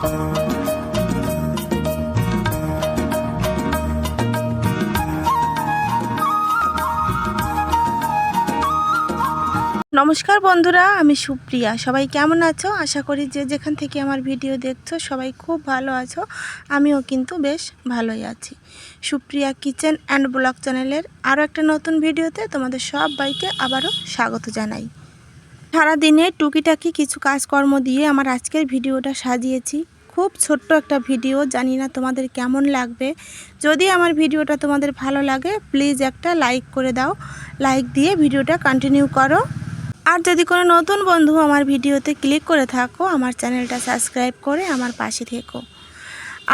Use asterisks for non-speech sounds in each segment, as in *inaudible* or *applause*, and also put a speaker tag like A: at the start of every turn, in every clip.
A: নমস্কার বন্ধুরা, আমি সুপ্রিয়া। সবাই কেমন আছো? আশা করি যে যেখান থেকে আমার ভিডিও দেখছ, সবাই খুব ভালো আছো। আমিও কিন্তু বেশ ভালোই আছি। সুপ্রিয়া কিচেন অ্যান্ড ব্লগ চ্যানেলের আরও একটা নতুন ভিডিওতে তোমাদের সব বাইকে আবারও স্বাগত জানাই। সারাদিনে টুকিটাকি কিছু কাজকর্ম দিয়ে আমার আজকের ভিডিওটা সাজিয়েছি। খুব ছোট্ট একটা ভিডিও, জানি না তোমাদের কেমন লাগবে। যদি আমার ভিডিওটা তোমাদের ভালো লাগে প্লিজ একটা লাইক করে দাও। লাইক দিয়ে ভিডিওটা কন্টিনিউ করো। আর যদি কোনো নতুন বন্ধু আমার ভিডিওতে ক্লিক করে থাকো, আমার চ্যানেলটা সাবস্ক্রাইব করে আমার পাশে থেকো।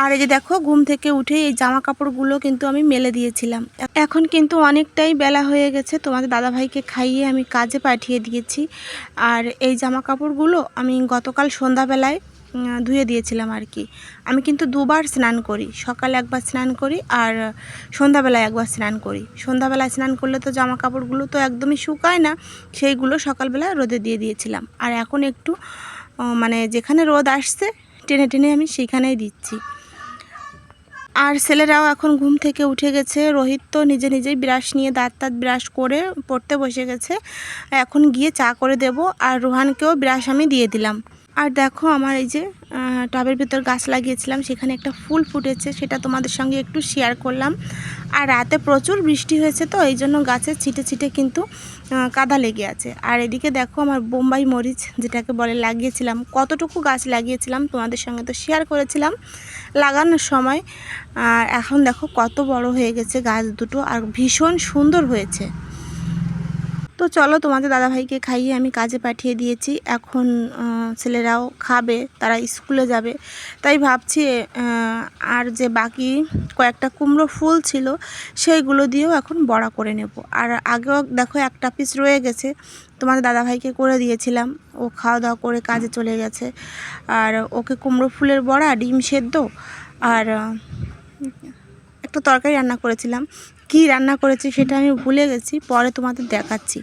A: আর এই যে দেখো, ঘুম থেকে উঠে এই জামা কাপড়গুলো কিন্তু আমি মেলে দিয়েছিলাম। এখন কিন্তু অনেকটাই বেলা হয়ে গেছে, তোমাদের দাদাভাইকে খাইয়ে আমি কাজে পাঠিয়ে দিয়েছি। আর এই জামা কাপড়গুলো আমি গতকাল সন্ধ্যাবেলায় ধুয়ে দিয়েছিলাম আর কি। আমি কিন্তু দুবার স্নান করি, সকালে একবার স্নান করি আর সন্ধ্যাবেলায় একবার স্নান করি। সন্ধ্যাবেলায় স্নান করলে তো জামা কাপড়গুলো তো একদমই শুকায় না, সেইগুলো সকালবেলা রোদে দিয়ে দিয়েছিলাম। আর এখন একটু মানে যেখানে রোদ আসছে, টেনে টেনে আমি সেখানেই দিচ্ছি। আর ছেলেরাও এখন ঘুম থেকে উঠে গেছে। রোহিত তো নিজে নিজেই ব্রাশ নিয়ে দাঁত তাঁত ব্রাশ করে পড়তে বসে গেছে। এখন গিয়ে চা করে দেব। আর রোহানকেও ব্রাশ আমি দিয়ে দিলাম। আর দেখো আমার এই যে টবের ভিতর গাছ লাগিয়েছিলাম, সেখানে একটা ফুল ফুটেছে, সেটা তোমাদের সঙ্গে একটু শেয়ার করলাম। আর রাতে প্রচুর বৃষ্টি হয়েছে তো, এই জন্য গাছের ছিটে ছিটে কিন্তু কাদা লেগে আছে। আর এদিকে দেখো আমার বোম্বাই মরিচ, যেটাকে বলে লাগিয়েছিলাম, কতটুকু গাছ লাগিয়েছিলাম তোমাদের সঙ্গে তো শেয়ার করেছিলাম লাগানোর সময়। আর এখন দেখো কত বড় হয়ে গেছে গাছ দুটো, আর ভীষণ সুন্দর হয়েছে। তো চলো তোমাদের দাদাভাইকে খাইয়ে আমি কাজে পাঠিয়ে দিয়েছি। এখন ছেলেরাও খাবে, তারা স্কুলে যাবে। তাই ভাবছি আর যে বাকি কয়েকটা কুমড়ো ফুল ছিল, সেইগুলো দিয়েও এখন বড়া করে নেব। আর আগেও দেখো একটা পিস রয়ে গেছে, তোমাদের দাদাভাইকে করে দিয়েছিলাম। ও খাওয়া দাওয়া করে কাজে চলে গেছে। আর ওকে কুমড়ো ফুলের বড়া, ডিম সেদ্ধ, আর একটা তরকারি রান্না করেছিলাম। কি রান্না করেছি সেটা আমি ভুলে গেছি, পরে তোমাদের দেখাচ্ছি।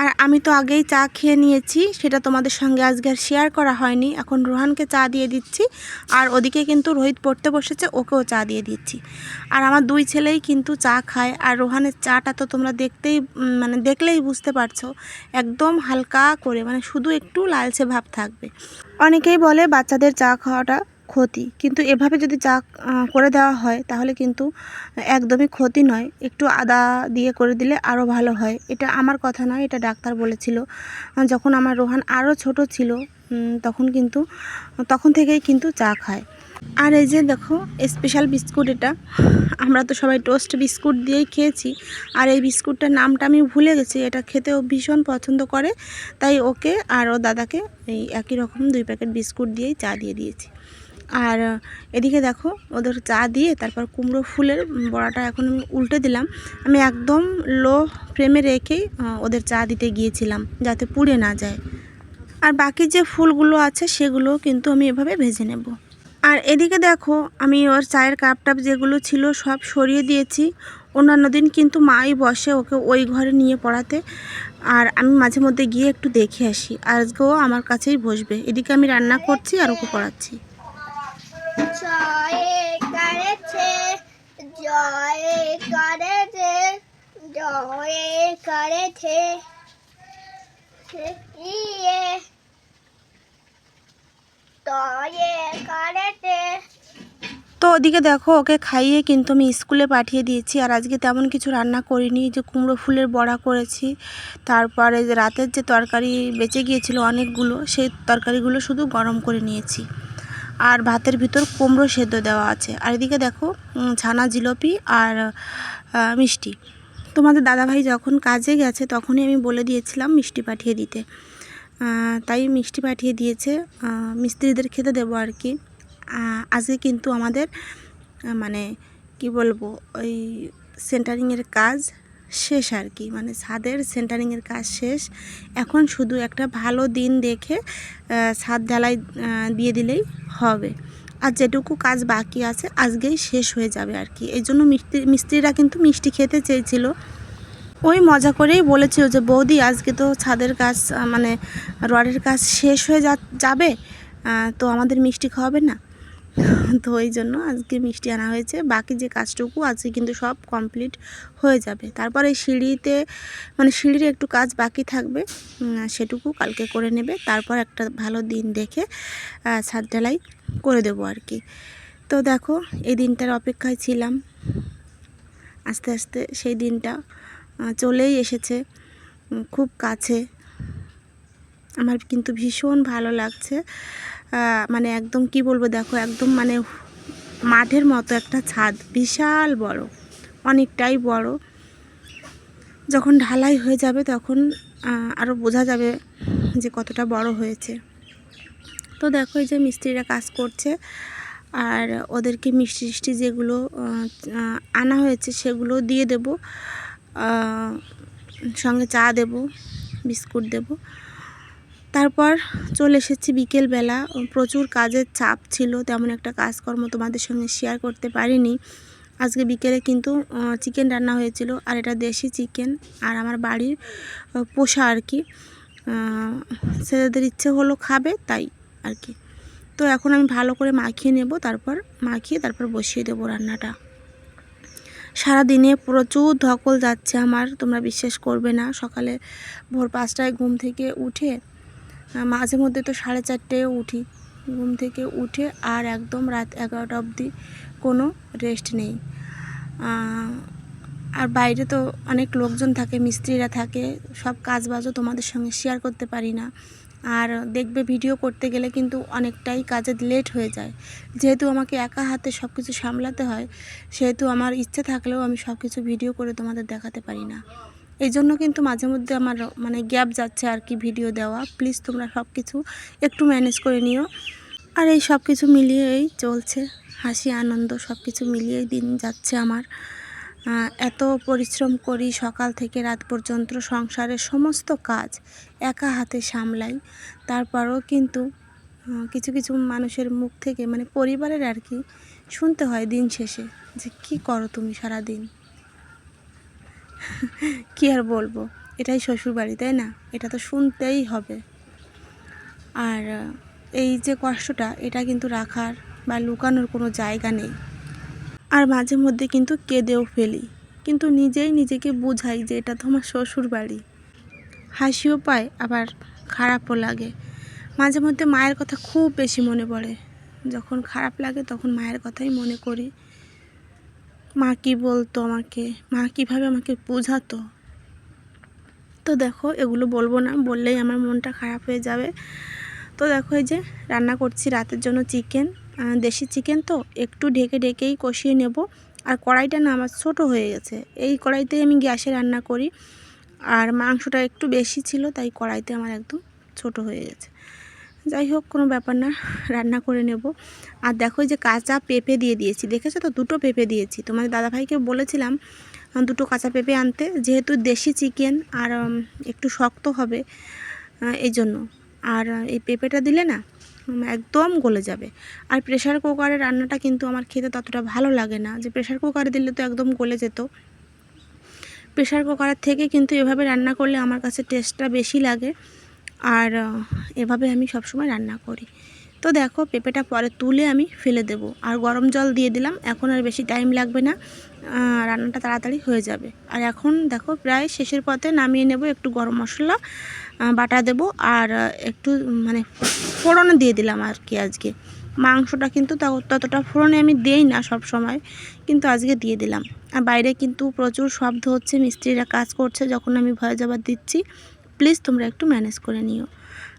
A: আর আমি তো আগেই চা খেয়ে নিয়েছি, সেটা তোমাদের সঙ্গে আজকে আর শেয়ার করা হয়নি। এখন রোহানকে চা দিয়ে দিচ্ছি, আর ওদিকে কিন্তু রোহিত পড়তে বসেছে, ওকেও চা দিয়ে দিচ্ছি। আর আমার দুই ছেলেই কিন্তু চা খায়, আর রোহানের চাটা তো তোমরা দেখতেই মানে দেখলেই বুঝতে পারছ, একদম হালকা করে মানে শুধু একটু লালচে ভাব থাকবে। অনেকেই বলে বাচ্চাদের চা খাওয়াটা ক্ষতি। কিন্তু এভাবে যদি চা করে দেওয়া হয়, তাহলে কিন্তু একদমই ক্ষতি নয়। একটু আদা দিয়ে করে দিলে আরও ভালো হয়। এটা আমার কথা নয়, এটা ডাক্তার বলেছিল। যখন আমার রোহান আরও ছোট ছিল তখন কিন্তু, তখন থেকেই কিন্তু চা খায়। আর এই যে দেখো স্পেশাল বিস্কুট এটা। আমরা তো সবাই টোস্ট বিস্কুট দিয়েই খেয়েছি। আর এই বিস্কুটটার নামটা আমি ভুলে গেছি। এটা খেতেও ভীষণ পছন্দ করে। তাই ওকে আর ও দাদাকে এই একই রকম দুই প্যাকেট বিস্কুট দিয়েই চা দিয়ে দিয়েছি। আর এদিকে দেখো, ওদের চা দিয়ে তারপর কুমড়ো ফুলের বড়াটা এখন আমি উল্টে দিলাম। আমি একদম লো ফ্লেমে রেখেই ওদের চা দিতে গিয়েছিলাম, যাতে পুড়ে না যায়। আর বাকি যে ফুলগুলো আছে সেগুলো কিন্তু আমি এভাবে ভেজে নেব। আর এদিকে দেখো, আমি ওর চায়ের কাপ টাপ যেগুলো ছিল সব সরিয়ে দিয়েছি। অন্যান্য দিন কিন্তু মাই বসে ওকে ওই ঘরে নিয়ে পড়াতে। আর আমি মাঝে মধ্যে গিয়ে একটু দেখে আসি। আজকেও আমার কাছেই বসবে। এদিকে আমি রান্না করছি আর ওকে পড়াচ্ছি।
B: করেছে করেছে করেছে। ইয়ে তয়ে করেছে।
A: তো ওদিকে দেখো, ওকে খাইয়ে কিন্তু আমি স্কুলে পাঠিয়ে দিয়েছি, আর আজকে তেমন কিছু রান্না করিনি। যে কুমড়ো ফুলের বড়া করেছি, তারপরে রাতের যে তরকারি বেঁচে গিয়েছিল অনেকগুলো, সেই তরকারিগুলো শুধু গরম করে নিয়েছি। আর ভাতের ভিতর কুমড়ো সেদ্ধ দেওয়া আছে। আর এদিকে দেখো ছানা জিলিপি আর মিষ্টি। তোমাদের দাদাভাই যখন কাজে গেছে, তখনই আমি বলে দিয়েছিলাম মিষ্টি পাঠিয়ে দিতে। তাই মিষ্টি পাঠিয়ে দিয়েছে। মিস্ত্রিদের খেতে দেবো আর কি। আজকে কিন্তু আমাদের মানে কি বলব, ওই সেন্টারিংয়ের কাজ শেষ আর কি। মানে ছাদের সেন্টারিংয়ের কাজ শেষ। এখন শুধু একটা ভালো দিন দেখে ছাদ ঢালাই দিয়ে দিলেই হবে। আর যেটুকু কাজ বাকি আছে, আজকেই শেষ হয়ে যাবে আর কি। এই জন্য মিস্ত্রি মিস্ত্রিরা কিন্তু মিষ্টি খেতে চেয়েছিল। ওই মজা করেই বলেছিল যে, বৌদি, আজকে তো ছাদের কাজ মানে রডের কাজ শেষ হয়ে যাবে? তো আমাদের মিষ্টি খাওয়াবে না? *laughs* তো ওই জন্য আজকে মিষ্টি আনা হয়েছে। বাকি যে কাজটুকু আজকে কিন্তু সব কমপ্লিট হয়ে যাবে। তারপরে সিঁড়িতে মানে সিঁড়ির একটু কাজ বাকি থাকবে সেটুকু কালকে করে নেবে। তারপর একটা ভালো দিন দেখে ছাদ ঢালাই করে দেবো আর কি। তো দেখো, এই দিনটার অপেক্ষায় ছিলাম। আস্তে আস্তে সেই দিনটা চলেই এসেছে খুব কাছে। আমার কিন্তু ভীষণ ভালো লাগছে। মানে একদম কি বলব দেখো, একদম মানে মাঠের মতো একটা ছাদ, বিশাল বড়, অনেকটাই বড়। যখন ঢালাই হয়ে যাবে তখন আরও বোঝা যাবে যে কতটা বড় হয়েছে। তো দেখো এই যে মিস্ত্রিরা কাজ করছে, আর ওদেরকে মিষ্টি টিষ্টি যেগুলো আনা হয়েছে সেগুলো দিয়ে দেব। সঙ্গে চা দেব, বিস্কুট দেব। তারপর চলে এসেছি বিকেলবেলা। প্রচুর কাজের চাপ ছিল, তেমন একটা কাজকর্ম তোমাদের সঙ্গে শেয়ার করতে পারিনি। আজকে বিকেলে কিন্তু চিকেন রান্না হয়েছিল, আর এটা দেশি চিকেন আর আমার বাড়ির পোষা আর কি। ছেলেদের ইচ্ছে হলো খাবে, তাই আর কি। তো এখন আমি ভালো করে মাখিয়ে নেব, তারপর মাখিয়ে তারপর বসিয়ে দেবো রান্নাটা। সারা দিনে প্রচুর ধকল যাচ্ছে আমার, তোমরা বিশ্বাস করবে না। সকালে ভোর পাঁচটায় ঘুম থেকে উঠে মাঝে মধ্যে তো সাড়ে চারটেও উঠি। ঘুম থেকে উঠে আর একদম রাত এগারোটা অবধি কোনো রেস্ট নেই। আর বাইরে তো অনেক লোকজন থাকে, মিস্ত্রিরা থাকে, সব কাজ বাজও তোমাদের সঙ্গে শেয়ার করতে পারি না। আর দেখবে ভিডিও করতে গেলে কিন্তু অনেকটাই কাজে লেট হয়ে যায়। যেহেতু আমাকে একা হাতে সব কিছু সামলাতে হয়, সেহেতু আমার ইচ্ছে থাকলেও আমি সব কিছু ভিডিও করে তোমাদের দেখাতে পারি না। এই জন্য কিন্তু মাঝে মধ্যে আমার মানে গ্যাপ যাচ্ছে আর কি ভিডিও দেওয়া। প্লিজ তোমরা সব কিছু একটু ম্যানেজ করে নিও। আর এই সব কিছু মিলিয়েই চলছে। হাসি, আনন্দ সব কিছু মিলিয়েই দিন যাচ্ছে আমার। এত পরিশ্রম করি সকাল থেকে রাত পর্যন্ত সংসারের সমস্ত কাজ একা হাতে সামলাই। তারপরেও কিন্তু কিছু কিছু মানুষের মুখ থেকে মানে পরিবারের আর কি, শুনতে হয় দিন শেষে যে কি করো তুমি সারা দিন *laughs* কি আর বলব? এটাই শ্বশুরবাড়ি, তাই না? এটা তো শুনতেই হবে। আর এই যে কষ্টটা, এটা কিন্তু রাখার বা লুকানোর কোনো জায়গা নেই। আর মাঝে মধ্যে কিন্তু কেঁদেও ফেলি। কিন্তু নিজেই নিজেকে বোঝাই যে এটা তো আমার শ্বশুর বাড়ি হাসিও পায়, আবার খারাপও লাগে। মাঝে মধ্যে মায়ের কথা খুব বেশি মনে পড়ে। যখন খারাপ লাগে, তখন মায়ের কথাই মনে করি। মা কী বলতো আমাকে? মা কীভাবে আমাকে বোঝাতো? তো দেখো, এগুলো বলব না, বললেই আমার মনটা খারাপ হয়ে যাবে। তো দেখো, এই যে রান্না করছি রাতের জন্য চিকেন দেশি চিকেন তো, একটু ঢেকে ঢেকেই কষিয়ে নেব। আর কড়াইটা না আমার ছোটো হয়ে গেছে। এই কড়াইতেই আমি গ্যাসে রান্না করি। আর মাংসটা একটু বেশি ছিল, তাই কড়াইতে আমার একদম ছোট হয়ে গেছে। যাই হোক কোনো ব্যাপার না, রান্না করে নেব। আর দেখো যে কাঁচা পেঁপে দিয়ে দিয়েছি, দেখেছ তো? দুটো পেঁপে দিয়েছি। তোমাদের দাদাভাইকে বলেছিলাম দুটো কাঁচা পেঁপে আনতে, যেহেতু দেশি চিকেন আর একটু শক্ত হবে এই জন্য। আর এই পেঁপেটা দিলে না একদম গলে যাবে। আর প্রেশার কুকারে রান্নাটা কিন্তু আমার খেতে ততটা ভালো লাগে না। যে প্রেশার কুকারে দিলে তো একদম গলে যেত। প্রেশার কুকারের থেকে কিন্তু এভাবে রান্না করলে আমার কাছে টেস্টটা বেশি লাগে। আর এভাবে আমি সবসময় রান্না করি। তো দেখো, পেঁপেটা পরে তুলে আমি ফেলে দেব। আর গরম জল দিয়ে দিলাম, এখন আর বেশি টাইম লাগবে না। রান্নাটা তাড়াতাড়ি হয়ে যাবে। আর এখন দেখো, প্রায় শেষের পথে নামিয়ে নেব একটু গরম মশলা বাটা দেব। আর একটু মানে ফোড়ন দিয়ে দিলাম আর কি আজকে। মাংসটা কিন্তু ততটা ফোড়নে আমি দেই না সব সময় কিন্তু আজকে দিয়ে দিলাম। আর বাইরে কিন্তু প্রচুর শব্দ হচ্ছে, মিস্ত্রিরা কাজ করছে, যখন আমি ভয় জবাব দিচ্ছি। প্লিজ তোমরা একটু ম্যানেজ করে নিও।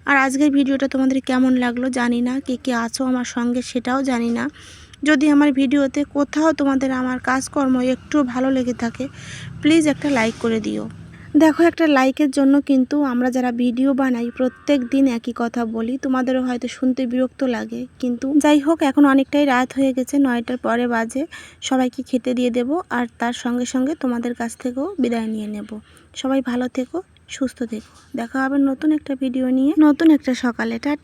A: আর আজকের ভিডিওটা তোমাদের কেমন লাগল জানি না, কে কে আছো আমার সঙ্গে সেটাও জানি না। যদি আমার ভিডিওতে কোথাও তোমাদের আমার কাজকর্ম একটু ভালো লেগে থাকে, প্লিজ একটা লাইক করে দিও। দেখো, একটা লাইকের জন্য কিন্তু আমরা যারা ভিডিও বানাই, প্রত্যেক দিন একই কথা বলি। তোমাদেরও হয়তো শুনতে বিরক্ত লাগে, কিন্তু যাই হোক, এখন অনেকটাই রাত হয়ে গেছে, নয়টার পরে বাজে। সবাইকে খেতে দিয়ে দেব, আর তার সঙ্গে সঙ্গে তোমাদের কাছ থেকেও বিদায় নিয়ে নেব। সবাই ভালো থেকো সুস্থ থেকো। দেখা হবে নতুন একটা ভিডিও নিয়ে। নতুন একটা সকালে। টাটা।